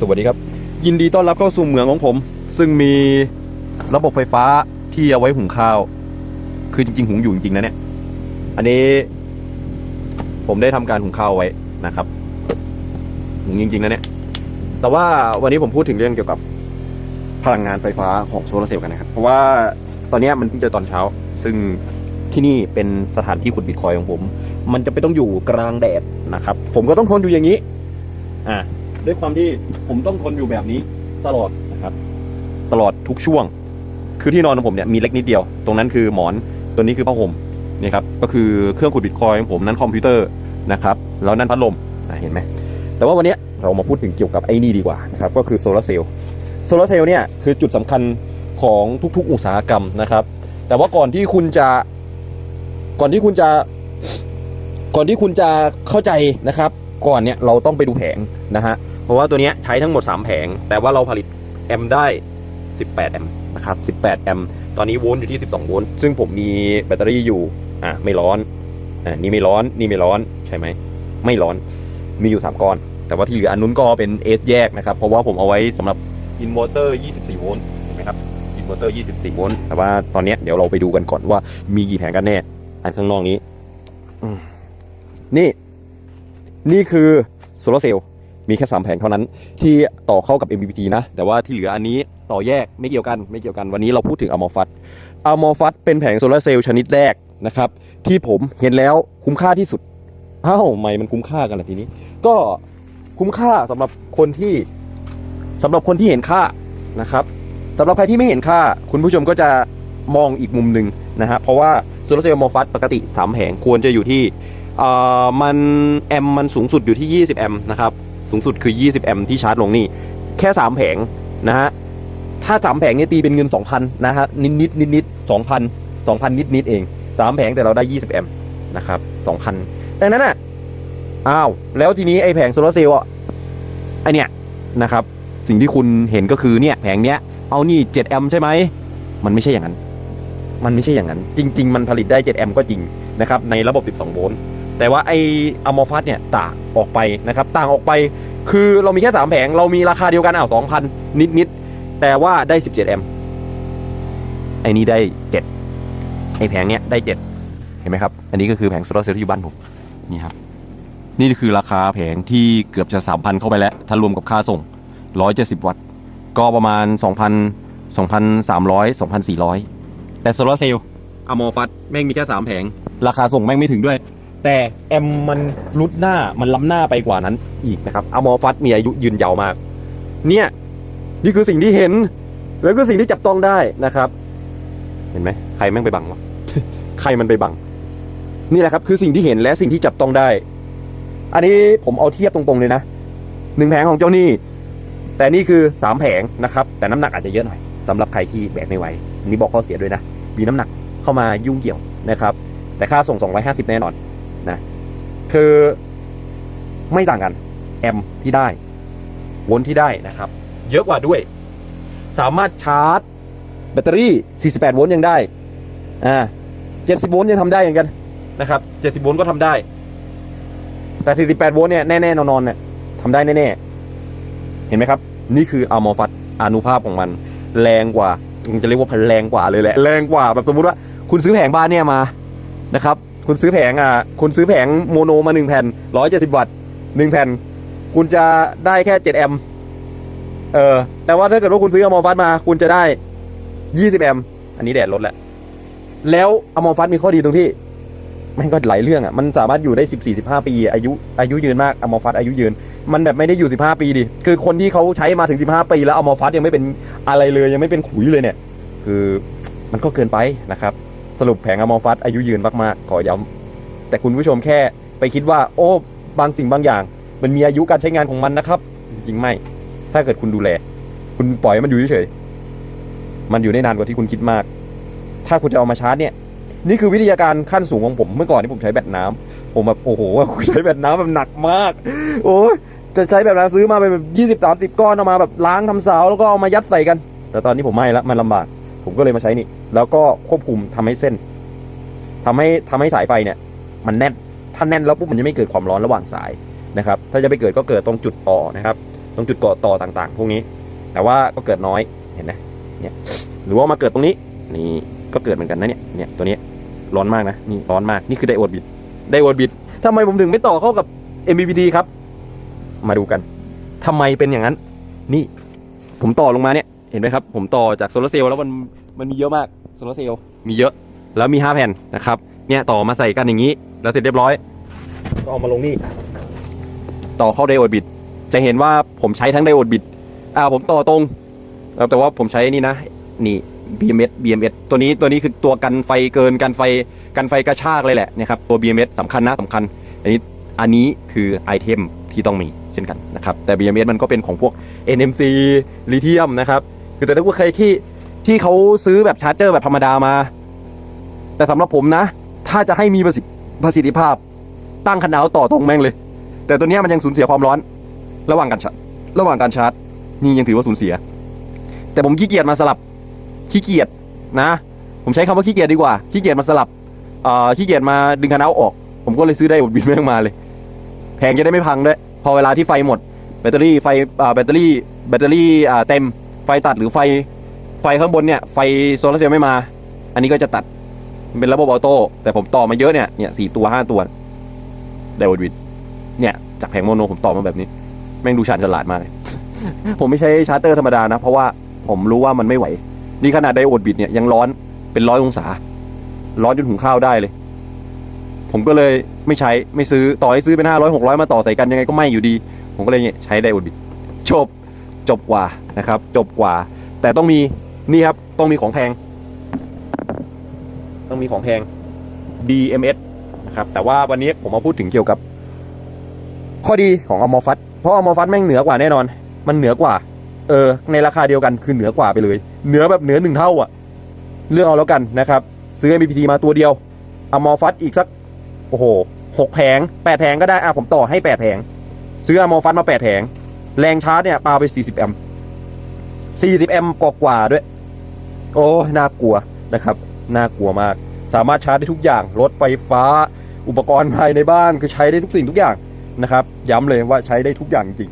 สวัสดีครับ ยินดีต้อนรับเข้าสู่เมืองของผม ซึ่งมีระบบไฟฟ้าที่เอาไว้หุงข้าว คือจริงๆ หุงอยู่จริงๆนะเนี่ย อันนี้ ผมได้ทำการหุงข้าวไว้นะครับ หุงจริงๆนะเนี่ย แต่ว่าวันนี้ผมพูดถึงเรื่องเกี่ยวกับพลังงานไฟฟ้าของโซลาร์เซลล์กันนะครับ เพราะว่าตอนนี้มันเพิ่งจะตอนเช้า ซึ่งที่นี่เป็นสถานที่ขุดบิตคอยของผม มันจะไปต้องอยู่กลางแดดนะครับ ผมก็ต้องทนอยู่อย่างนี้ อ่า ด้วยความที่ผมต้องทนอยู่แบบนี้ตลอดนะครับ ตลอดทุกช่วง คือที่นอนของผมเนี่ยมีเล็กนิดเดียว ตรงนั้นคือหมอนตัวนี้คือผ้าห่มนี่ครับก็คือเครื่องขุดบิตคอยของผมนั้นคอมพิวเตอร์นะครับแล้วนั่นพัดลมเห็นไหมแต่ว่าวันนี้เรามาพูดถึงเกี่ยวกับไอ้นี่ดีกว่านะครับก็คือโซลาร์เซลล์โซลาร์เซลล์เนี่ยคือจุดสำคัญของทุกๆอุตสาหกรรมนะครับ แต่ว่าก่อนที่คุณจะก่อนที่คุณจะก่อนที่คุณจะเข้าใจนะครับ ก่อนเนี่ยเราต้องไปดูแผงนะฮะ ราะว่าตัวนี้ใช้ทั้งหมด 3 แผง แต่ว่าเราผลิตแอมได้ 18 แอมนะครับ 18 แอมตอนนี้โวลต์อยู่ที่ 12 โวลต์ ซึ่งผมมีแบตเตอรี่อยู่ อะ ไม่ร้อน อะ นี่ไม่ร้อน นี่ไม่ร้อน ใช่ไหม ไม่ร้อน มีอยู่ 3 ก้อน แต่ว่าที่เหลืออันนู้นก็เป็นเอสแยกนะครับ เพราะว่าผมเอาไว้สำหรับอินเวอร์เตอร์ 24 โวลต์เห็นไหมครับ อินเวอร์เตอร์ 24 โวลต์ แต่ว่าตอนนี้เดี๋ยวเราไปดูกันก่อนว่ามีกี่แผงกันแน่ อันข้างนอกนี้ นี่ นี่คือโซลาร์เซลล์ มีแค่ 3 แผงเท่านั้น ที่ต่อเข้ากับ MPPT นะ แต่ว่าที่เหลืออันนี้ต่อแยกไม่เกี่ยวกันไม่เกี่ยวกันวันนี้เราพูดถึงอ m มอฟัตอ m มอฟัตเป็นแผงโซลาร์เซลล์ชนิดแรกนะครับที่ผมเห็นแล้วคุ้มค่าที่สุดอ้าวไม่มันคุ้มค่ากันละทีนี้ ก็คุ้มค่าสำหรับคนที่สำหรับคนที่เห็นค่านะครับสำหรับใครที่ไม่เห็นค่า คุณผู้ชมก็จะมองอีกมุมหนึ่งนะฮะเพราะว่าโซลาร์เซลล์มอฟัตปกติ3แผงควรจะอยู่ที่เออมันแอมมันสูงสุดอยู่ที่ 20 แอมป์นะครับ สูงสุดคือ 20 แอมป์ที่ชาร์จลงนี่ แค่ 3 แผงนะฮะ ถ้า 3 แผงเนี่ยตีเป็นเงิน 2,000 นะฮะ นิดนิดนิดนิด2,000 2,000 นิดนิดเอง 3 แผงแต่เราได้ 20 แอมป์นะครับ2,000ดังนั้นอะอ้าว แล้วทีนี้ไอ้แผงโซลาร์เซลล์อะไอเนี่ยนะครับ สิ่งที่คุณเห็นก็คือเนี่ยแผงเนี้ยเอานี่ 7 แอมป์ใช่ไหม มันไม่ใช่อย่างนั้น มันไม่ใช่อย่างนั้น จริง ๆ มันผลิตได้ 7 แอมป์ก็จริงนะครับในระบบ 12 โวลต์ แต่ว่าไออะมอร์ฟัสเนี่ยต่างออกไปนะครับต่างออกไปคือเรามีแค่ 3 แผง เรามีราคาเดียวกันอ้าว2,000 นิดนิดแต่ว่าได้ 17 แอมป์ไอ้นี้ได้ 7 ไอ้แผงเนี้ยได้ 7 เห็นไหมครับ อันนี้ก็คือแผงโซลาร์เซลล์ที่อยู่บ้านผมนี่ครับ นี่คือราคาแผงที่เกือบจะ 3,000 เข้าไปแล้ว ถ้ารวมกับค่าส่ง 170 วัตต์ ก็ประมาณ 2,000 2,300 2,400 แต่โซลาร์เซลล์อะมอฟัสแม่งมีแค่ 3 แผง ราคาส่งแม่งไม่ถึงด้วย แต่แอมมันรุดหน้ามันล้ำหน้าไปกว่านั้นอีกนะครับอมอฟัสมีอายุยืนยาวมาก เนี่ยนี่คือสิ่งที่เห็น แล้วก็สิ่งที่จับต้องได้นะครับ เห็นไหมใครแม่งไปบังวะใครมันไปบัง นี่แหละครับ คือสิ่งที่เห็นและสิ่งที่จับต้องได้ อันนี้ผมเอาเทียบตรงๆเลยนะหนึ่งแผงของเจ้านี่ แต่นี่คือสามแผงนะครับ แต่น้ำหนักอาจจะเยอะหน่อยสำหรับใครที่แบกไม่ไหวนนี้บอกข้อเสียด้วยนะมีน้ำหนักเข้ามายุ่งเกี่ยวนะครับ แต่ค่าส่ง 250 แน่นอน นะคือไม่ต่างกันแอมที่ได้โวลต์ที่ได้นะครับ เยอะกว่าด้วย สามารถชาร์จ แบตเตอรี่ 48 โวลต์ยังได้อ่า70 โวลต์ยังทำได้เหมือนกันนะครับ70 โวลต์ก็ทำได้ แต่ 48 โวลต์เนี่ยแน่ๆนอนๆเนี่ยทำได้แน่ๆ เห็นไหมครับ นี่คืออะมอฟัตอนุภาพของมัน แรงกว่าจะเรียกว่าแรงกว่าเลยแหละ แรงกว่าแบบสมมุติว่า คุณซื้อแผงบ้านเนี่ยมานะครับ คุณซื้อแผงอะคุณซื้อแผงโมโนมาหนึ่งแผ่นร้อยเจ็ดสิบวัตต์หนึ่งแผ่น คุณจะได้แค่เจ็ดแอมป์เออ แต่ว่าถ้าเกิดว่าคุณซื้ออะมอฟัสมา คุณจะได้ยี่สิบแอมป์อันนี้แดดลดแหล้วแล้วอะมอฟัสมีข้อดีตรงที่มันก็หลายเรื่องอะ มันสามารถอยู่ได้สิบสี่สิบห้าปี อายุอายุยืนมากอะมอฟัสอายุยืน มันแบบไม่ได้อยู่สิบห้าปีดิ คือคนที่เขาใช้มาถึงสิบห้าปี แล้วอะมอฟัสยังไม่เป็นอะไรเลยยังไม่เป็นขุยเลยเนี่ย คือมันก็เกินไปนะครับ สรุปแผงอะมอฟัสอายุยืนมากๆ ขอย้ำแต่คุณผู้ชมแค่ไปคิดว่า โอ้บางสิ่งบางอย่าง มันมีอายุการใช้งานของมันนะครับ จริงไม่ ถ้าเกิดคุณดูแล คุณปล่อยมันอยู่เฉยๆมันอยู่ได้นานกว่าที่คุณคิดมาก ถ้าคุณจะเอามาชาร์จเนี่ย นี่คือวิทยาการขั้นสูงของผมเมื่อก่อนที่ผมใช้แบตน้ำผมแบบโอ้โหใช้แบตน้ำแบบหนักมาก โอ้ยจะใช้แบบนั้นซื้อมาเป็นแบบยี่สิบสามสิบก้อนเอามาแบบล้างทำสาวแล้วก็เอามายัดใส่กัน แต่ตอนนี้ผมไม่ละมันลำบาก ผมก็เลยมาใช้นี่ แล้วก็ควบคุมทำให้เส้นทำให้ทำให้สายไฟเนี่ย มันแน่นถ้าแน่นแล้วปุ๊บมันจะไม่เกิดความร้อนระหว่างสายนะครับ ถ้าจะไปเกิดก็เกิดตรงจุดต่อนะครับ ตรงจุดเกาะต่อต่างๆ พวกนี้ แต่ว่าก็เกิดน้อยเห็นไหมเนี่ยหรือว่ามาเกิดตรงนี้นี่ก็เกิดเหมือนกันนะเนี่ยเนี่ยตัวนี้ร้อนมากนะนี่ร้อนมากนี่คือไดโอดบิดไดโอดบิดทำไมผมถึงไม่ต่อเข้ากับ MBBD ครับ มาดูกันทำไมเป็นอย่างนั้น นี่ผมต่อลงมาเนี่ย เห็นไหมครับ ผมต่อจากโซลาร์เซลล์แล้วมันมันมีเยอะมากโซลาร์เซลล์มีเยอะ แล้วมี 5 แผ่นนะครับ เนี่ยต่อมาใส่กันอย่างนี้ แล้วเสร็จเรียบร้อย ก็เอามาลงนี่ ต่อเข้าไดโอดบิด จะเห็นว่าผมใช้ทั้งไดโอดบิด อ่าผมต่อตรงแล้วแต่ว่าผมใช้นี่นะ นี่ BMS BMS ตัวนี้ตัวนี้คือตัวกันไฟเกินกันไฟกันไฟกระชากเลยแหละนะครับตัว BMS สำคัญนะสำคัญ อันนี้อันนี้คือไอเทมที่ต้องมีเช่นกันนะครับแต่ BMS มันก็เป็นของพวก NMC ลิเธียมนะครับ คือแต่ถ้าว่าใครที่ที่เขาซื้อแบบชาร์จเจอร์แบบธรรมดามา แต่สำหรับผมนะ ถ้าจะให้มีประสิทธิภาพ ตั้งคันเอาท์ต่อตรงแม่งเลย แต่ตัวนี้มันยังสูญเสียความร้อน ระหว่างการชาร์จระหว่างการชาร์จ นี่ยังถือว่าสูญเสีย แต่ผมขี้เกียจมาสลับขี้เกียจนะ ผมใช้คำว่าขี้เกียจดีกว่าขี้เกียจมาสลับเอ่อขี้เกียจมาดึงคันเอาท์ออก ผมก็เลยซื้อได้บดบินแม่งมาเลย แพงจะได้ไม่พังด้วย พอเวลาที่ไฟหมดแบตเตอรี่ไฟแบตเตอรี่แบตเตอรี่เต็ม ฟตัดหรือไฟไฟข้างบนเนี่ยไฟโซลาร์เซลล์ไม่มา อันนี้ก็จะตัดเป็นระบบออโต้แต่ผมต่อมาเยอะเนี่ยเนี่ยสี่ตัวห้าตัวไดโอดวิดเนี่ยจากแผงโมโนผมต่อมาแบบนี้ แม่งดูชาญฉลาดมากเลย ผมไม่ใช้ชาร์เตอร์ธรรมดานะ เพราะว่าผมรู้ว่ามันไม่ไหว นี่ขนาดไดโอดบิดเนี่ยยังร้อนเป็นร้อยองศา ร้อนจนหุงข้าวได้เลย ผมก็เลยไม่ใช้ไม่ซื้อต่อให้ซื้อเป็นห้าร้อยหกร้อยมาต่อใส่กันยังไงก็ไม่อยู่ดี ผมก็เลยเนี่ยใช้ไดโอดบิดจบ จบกว่านะครับ จบกว่า แต่ต้องมีนี่ครับต้องมีของแพง ต้องมีของแพง DMS นะครับ แต่ว่าวันนี้ผมมาพูดถึงเกี่ยวกับ ข้อดีของอมอฟัตเพราะอมอฟัตแม่งเหนือกว่าแน่นอน มันเหนือกว่า เออ ในราคาเดียวกันคือเหนือกว่าไปเลย เหนือแบบเหนือหนึ่งเท่าอะเลือกเอาแล้วกันนะครับ ซื้อ MPT มาตัวเดียวอมอฟัตอีกสัก โอ้โหหกแผงแปดแผงก็ได้อะผมต่อให้แปดแผง ซื้ออมอฟัตมาแปดแผง แรงชาร์จเนี่ยปาไป 40 แอมป์ 40 แอมป์กว่าๆด้วย โอ้ น่ากลัวนะครับ น่ากลัวมาก สามารถชาร์จได้ทุกอย่าง รถไฟฟ้า อุปกรณ์ภายในบ้านคือใช้ได้ทุกสิ่งทุกอย่างนะครับ ย้ำเลยว่าใช้ได้ทุกอย่างจริง